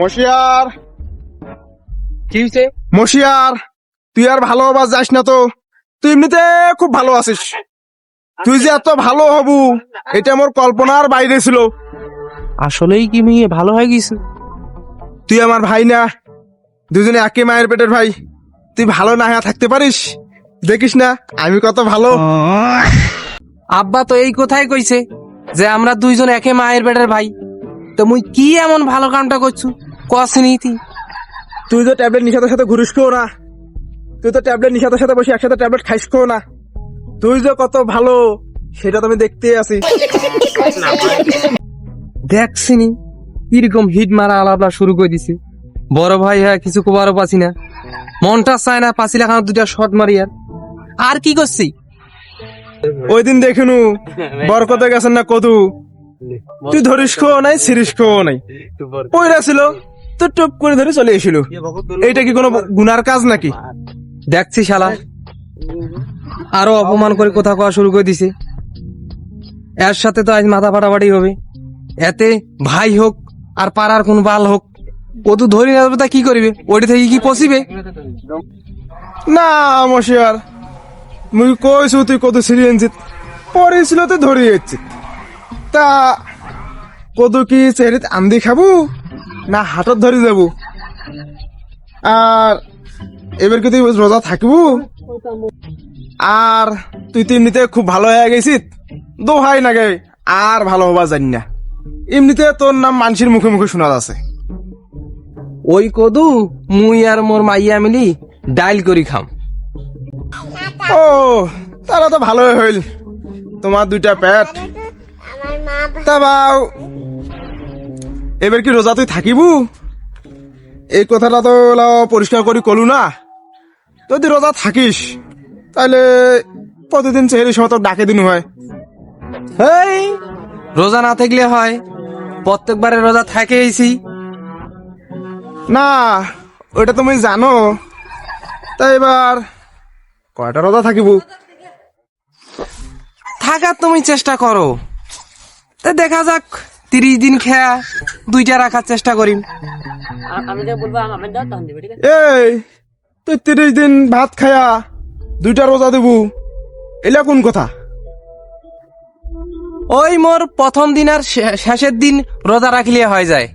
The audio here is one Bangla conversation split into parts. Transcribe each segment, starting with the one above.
মশিয়ার। কি হয়েছে মশিয়ার তুই আর ভালো হবার যাস না তো। তুই এমনিতে খুব ভালো আছিস। তুই যে এত ভালো হবু এটা আমার কল্পনার বাইরে ছিল। আসলেই কি মেয়ে ভালো হয়ে গেছে? তুই আমার ভাই না দুজনে একই মায়ের পেটের ভাই। তুই ভালো না হয়ে থাকতে পারিস? দেখিস না আমি কত ভালো। আব্বা তো এই কথাই কইছে যে আমরা দুইজন একে মায়ের পেটের ভাই। তো মুই কি এমন ভালো কামটা করছু? কসনি তুই তুই তো ট্যাবলেট নিশাতের সাথে ঘুরিস কেউ না। তুই তো ট্যাবলেট নিশাতের সাথে বসে একসাথে ট্যাবলেট খাইস কেউ না। তুই যে কত ভালো সেটা তো আমি দেখতে আছি। দেখছিনি কীরকম হিট মারা আলাপলা শুরু করে দিছে। বড় ভাই হ্যাঁ কিছু কোবারও পাছি না। মনটা চায় না পাঁচিলা খানা দুটা শট মারি আর। আর কি করছি? ওই দিন দেখিনু বরকতে গেছেন না কদু। তুই ধরিস খো নাই সিরিস খো নাই। পয়রা ছিল। তো টুপ করে ধরে চলে এসেছিল। এইটা কি কোনো গুনার কাজ নাকি? দেখছি শালা। আরও অপমান করে কথা কওয়া শুরু করে দিছে। এর সাথে তো আজ মাথা ফাটাফাটি হবে। এতে ভাই হোক আর পাড়ার কোন বাল হোক ও তো ধরি না তা কি করিবে? ওইটা থেকে কি পসিবে না মশিয়ার মুই কইছু তুই কত সিরিয়েন্সিত পরেছিল তো ধরে যাচ্ছি তা কদু কি চেহারিত আন্দি খাব? না হাতত ধরে যাব। আর এবার কি তুই রোজা থাকব? আর তুই তো এমনিতে খুব ভালো হয়ে গেছিস দোহাই না গে আর ভালো হবা জানি না। এমনিতে তোর নাম মানুষের মুখে মুখে শোনা যাচ্ছে ওই কদু মুই আর মোর মাইয়া মিলি ডাইল করি খাম। ও তারা তো ভালোই হইল তোমার দুইটা পেট। তা বাও। এবার কি রোজা তুই থাকিবু? এই কথাটা তো পরিষ্কার করি কলু না। যদি রোজা থাকিস তাহলে প্রতিদিন চেহারি তোর ডাকে দিন হয়। রোজা না থাকলে হয়, প্রত্যেকবারে রোজা থাকে না, ওইটা তুমি জানো। তাই এবার কয়টা রোজা থাকিব? থাকার তুমি চেষ্টা করো। তা দেখা যাক। তিরিশ দিন খেয়া দুইটা রাখার চেষ্টা করি আমি যা বলব আমি দাও তখন দিবে ঠিক আছে? এই তুই তিরিশ দিন ভাত খায়া দুইটা রোজা দেবু। এলা কোন কথা? ওই মোর প্রথম দিন আর শেষের দিন রোজা রাখলে হয়ে যায়।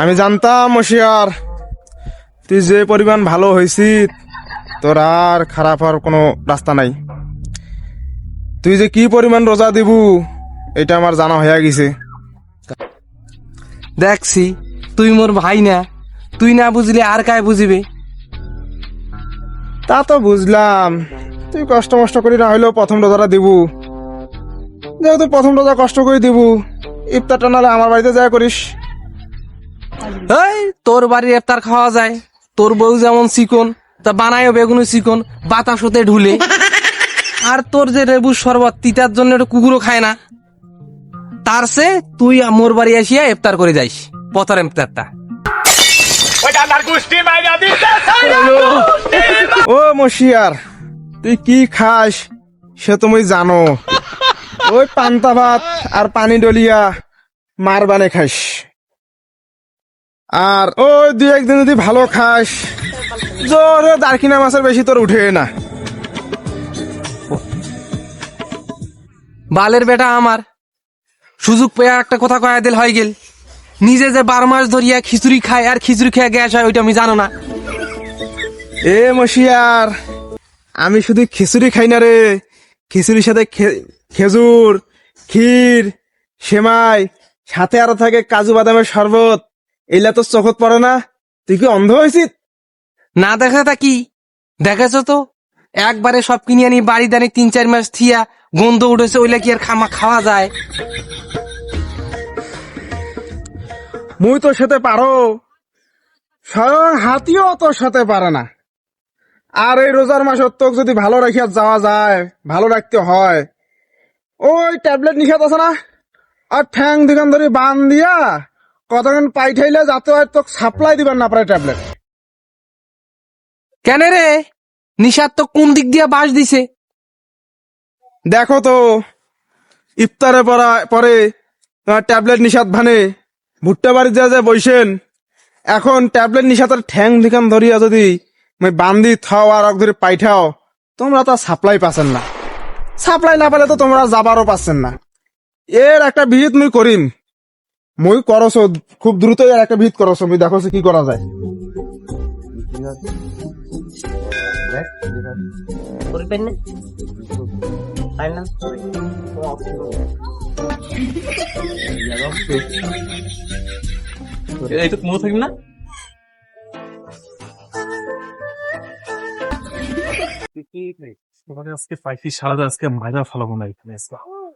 আমি জানতাম মশিয়ার তুই যে পরিমাণ ভালো হয়েছিস তোর আর খারাপ হওয়ার কোনো রাস্তা নাই। তুই যে কি পরিমাণ রোজা দিবু? এটা আমার জানা হয়ে গেছে। দেখছি তুই মোর ভাই না। তুই না বুঝলি আর কায় বুঝিবে তা তো বুঝলাম। তুই কষ্ট মষ্ট করি না হইলেও প্রথম রোজাটা দিবু। যেহেতু প্রথম রোজা কষ্ট করে দিবু ইফতারটা নাহলে আমার বাড়িতে যা করিস এই তোর বাড়ির ইফতার খাওয়া যায়। তোর বউ যেমন চিকন তা বানায়ও বেগুনি চিকন বাতাস হতে ঢুলে। আর তোর যে রেবু শরবত, তিতার জন্য একটা কুকুরও খায় না। তার সে তুই মোর বাড়ি আসিয়া ইফতার করে যাইস, পথর ইফতারটা। ও মশিয়ার, তুই কি খাস সে তুমি জানো। ওই পান্তা ভাত আর পানি ডলিয়া মার বানে খাস আর ওই দুই একদিন যদি ভালো খাস, জোর দারকিনা মাছের বেশি তোর উঠে না। বালের বেটা আমার। সুযোগ পেয়ে একটা কথা কয়া দিল হয়ে গেল। নিজে যে বারো মাস ধরিয়া খিচুড়ি খায় আর খিচুড়ি খেয়ে গ্যাস হয় ওইটা আমি জানো না। এ মশিয়ার আমি শুধু খিচুড়ি খাই না রে। খিচুড়ির সাথে খেজুর ক্ষীর সেমাই সাথে আরও থাকে কাজু বাদামের শরবত। এগুলা তো চোখত পড়ে না? তুই কি অন্ধ হয়েছিস? না দেখা তা কি? দেখেছ তো? একবারে সব কিনে আনি বাড়ি দানি তিন চার মাস থিয়া গন্ধ উঠেছে ওইলা কি আর খামা খাওয়া যায়? মুই তোর সাথে পারো। স্বয়ং হাতিও তোর সাথে পারে না। আর এই রোজার মাস তোকে যদি ভালো রাখিয়া যাওয়া যায় ভালো রাখতে হয় ওই ট্যাবলেট নিষেধ আছে না? আর ঠ্যাং দিগান ধরে বান দিয়া কতক্ষণ পাইঠাইলে যাতে হয় তোকে সাপ্লাই দিবার না পারে ট্যাবলেট। কেন রে? নিশাদ তো কোন দিক দিয়া বাস দিছে? দেখো তো ইফতারে পরা, পরে ট্যাবলেট নিষাদ ভানে, ভুট্টা বাড়ি যা যা বইছেন এখন ট্যাবলেট নিষাদের ঠ্যাং দিকান ধরিয়া যদি বান্দি থাও আর এক ধরে পাইঠাও, তোমরা তো সাপ্লাই পাচ্ছেন না। সাপ্লাই না পেলে তো তোমরা যাবারও পাচ্ছেন না। এর একটা ভিজিট মুই করিম। মই করছ, খুব দ্রুত এর একটা ভিজিট করছ, মুই দেখো কি করা যায়। পারলাম এইটা মনে থাকবে না? আজকে পাইছি সারাটা আজকে মাইরা ফেলাবো না এখানে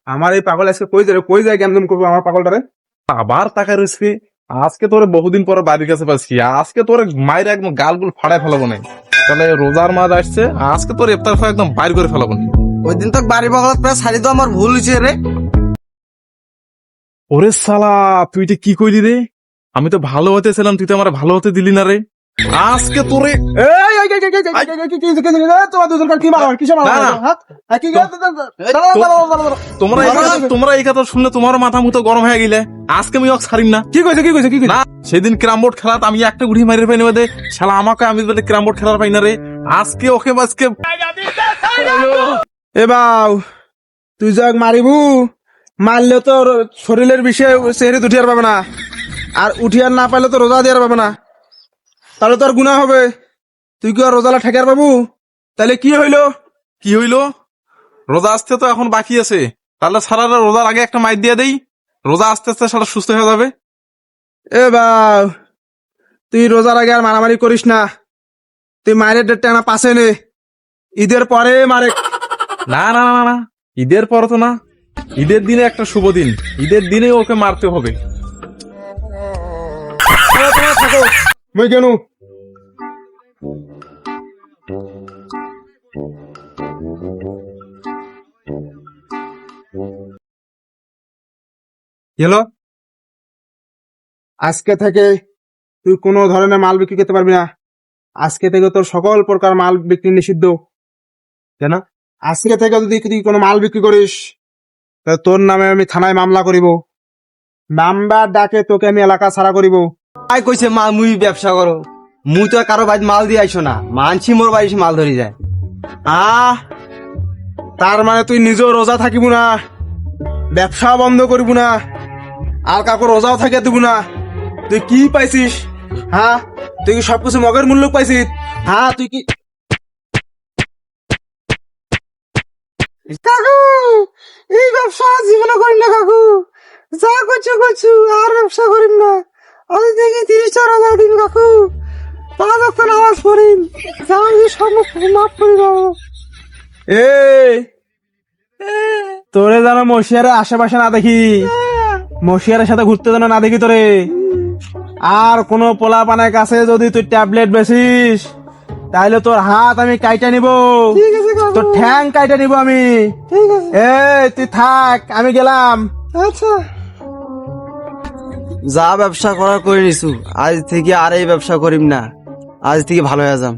আমার এই পাগল আজকে কই যাবে? কই যায় কেমন করব আমার পাগলটারে? আবার টাকা রয়েছে আজকে তোরে বহুদিন পরে বাড়ির কাছে পাচ্ছি আজকে তোরে মায়ের একদম গালগুল ফাড়ায় ফেলাবো নাই তাহলে রোজার মাছ আসছে আজকে তোর ইফতার একদম বাইর করে ফেলাবো না। ওই দিন তো বাড়ি বগলত প্রায় সারি তো আমার ভুল হয়েছে রে ওরে সালা তুই কি কইলি রে আমি তো ভালো হতে ছিলাম তুই তো আমার ভালো হতে দিলি না রে আজকে তোরে তোমরা তোমরা এই কথা শুনলে তোমার মাথা মুতো গরম হয়ে গেলে আজকে আমি ছাড়িম না কি কইছে কি কইছে কি না সেদিন ক্রামবোর্ড খেলাত আমি একটা গুড়ি মারি পাইনি বাদে শালা আমাকে আমি বলে ক্রামবোর্ড খেলার পাইনা রে আজকে ওকে আজকে এ বাউ তুই যাক মারিবু মারলে তো শরীরের বিষয়ে চেহারে উঠিয়ার পাবে না। আর উঠিয়ার না পাইলে তো রোজা দিয়ার পাবে না। তাহলে তোর গুণা হবে। তুই কি আর রোজালা ঠেকার পাবু? তাহলে কি হইল? কি হইল? রোজা আসতে তো এখন বাকি আছে। তাহলে সারা রোজার আগে একটা মাইর দিয়ে দেই। রোজা আস্তে আস্তে সারা সুস্থ হয়ে যাবে। এ বাউ তুই রোজার আগে আর মারামারি করিস না। তুই মায়ের ডেটটা না পাশে নে? ঈদের পরে মারে না না না না ঈদের পর তো না। ঈদের দিনে একটা শুভ দিন। ঈদের দিনে ওকে মারতে হবে। কেন? হ্যালো? আজকে থেকে তুই কোনো ধরনের মাল বিক্রি করতে পারবি না। আজকে থেকে তোর সকল প্রকার মাল বিক্রি নিষিদ্ধ। কেন আজকে থেকে যদি তুই কোনো মাল বিক্রি করিস তাহলে তোর নামে আমি থানায় মামলা করিব। নাম্বার ডাকে তোকে আমি এলাকা ছাড়া করিব। আই কইছে মা মুই ব্যবসা করো। মুই তো কারও বাড়ি মাল দিয়ে আইসো না। মানছি মোর বাড়ি মাল ধরি যায়। আহ তার মানে তুই নিজেও রোজা থাকিব না ব্যবসা বন্ধ করিব না আর কাকো রোজাও থাকে দিব না। তুই কি পাইছিস হ্যাঁ? তুই কি সবকিছু মগের মূল্য পাইছিস? হ্যাঁ তুই কি কাকু, এই ব্যবসা জীবনে করিম না কাকু। যা করছ করছ, আর ব্যবসা করিম না। আমি দেখি তিরিশ চার হাজার দিন কাকু। পাঁচ অক্ট নামাজ পড়িম যা আমি সব মাফ করে দাও। এ তোরে যেন মশিয়ারের আশেপাশে না দেখি। মশিয়ারের সাথে ঘুরতে যেন না দেখি তোরে। আর কোন পোলা পানের কাছে যদি তুই ট্যাবলেট বেছিস তাহলে তোর হাত আমি কাইটা নিব। তোর ঠ্যাং কাইটা নিব আমি। এই তুই থাক আমি গেলাম। আচ্ছা। যা ব্যবসা করা করে নিছু আজ থেকে আর এই ব্যবসা করিম না। আজ থেকে ভালো হয়ে যাম।